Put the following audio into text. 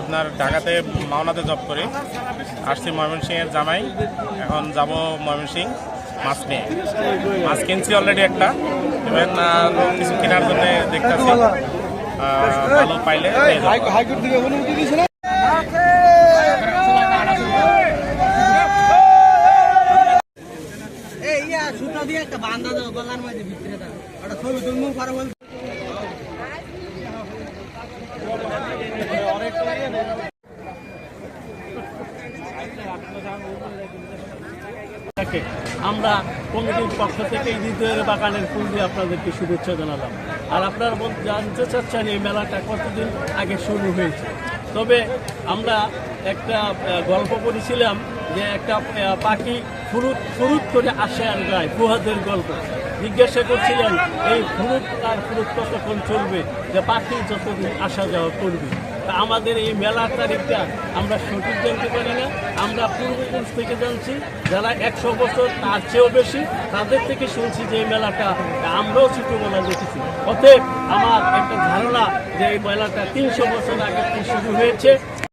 আপনার ঢাকাতে মাওনাতে জব করি। আসছি ময়মনসিংহের জামাই। এখন যাব ময়মনসিং মাছ নিয়ে মাছ কিনছি অলরেডি একটা। আহ, কিছু কেনার জন্য দেখতেছি। ভালো পাইলে দিয়ে একটা বান্ধা দাও গলার মধ্যে ভিতরে ওটা ছবি তুলমু পারো বল আমরা কমিটির পক্ষ থেকে ঈদের বাগানের ফুল দিয়ে আপনাদেরকে শুভেচ্ছা জানালাম। আর আপনারা জানতে চাচ্ছেন এই মেলাটা কতদিন আগে শুরু হয়েছে? তবে আমরা একটা গল্প করেছিলাম যে একটা পাখি ফুরুত ফুরুত করে আসে আর গায় ফুহাদের গল্প। জিজ্ঞাসা করছিলেন, এই ফুরুত আর ফুরুত কতক্ষণ চলবে? যে পাখি যতদিন আসা যাওয়া করবে। আমাদের এই মেলার তারিখটা আমরা সঠিক জানতে পারি না। আমরা পূর্বপুরুষ থেকে জানছি, যারা একশো বছর তার চেয়েও বেশি, তাদের থেকে শুনছি যে এই মেলাটা, আমরাও ছোটবেলা দেখেছি। অতএব আমার একটা ধারণা যে এই মেলাটা তিনশো বছর আগে শুরু হয়েছে।